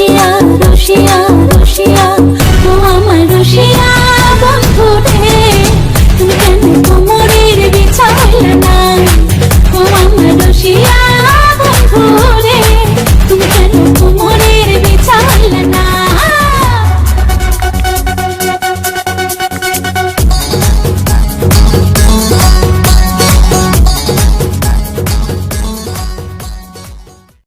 রসিয়া রসিয়া